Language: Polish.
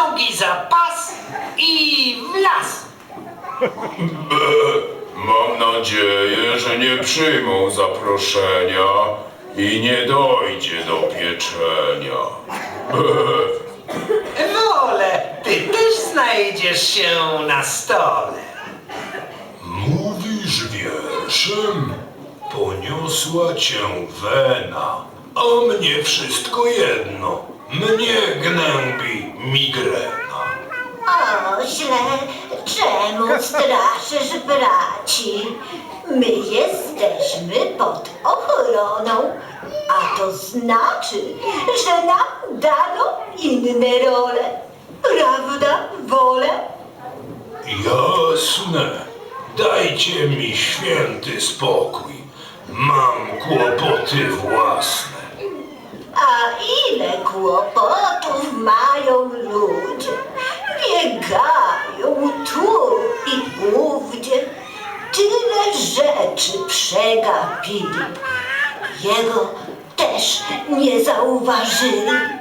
nogi za pas i w las. Mam nadzieję, że nie przyjmą zaproszenia i nie dojdzie do pieczenia. Wolę, ty też znajdziesz się na stole. Mówisz wierszem? Poniosła cię wena, a mnie wszystko jedno. Mnie gnębi migrena. O, źle, czemu straszysz braci? My jesteśmy pod ochroną, a to znaczy, że nam dano inne role. Prawda, wolę? Jasne. Dajcie mi święty spokój. Mam kłopoty własne. A ile kłopotów Tyle rzeczy przegapili. Jego też nie zauważyli.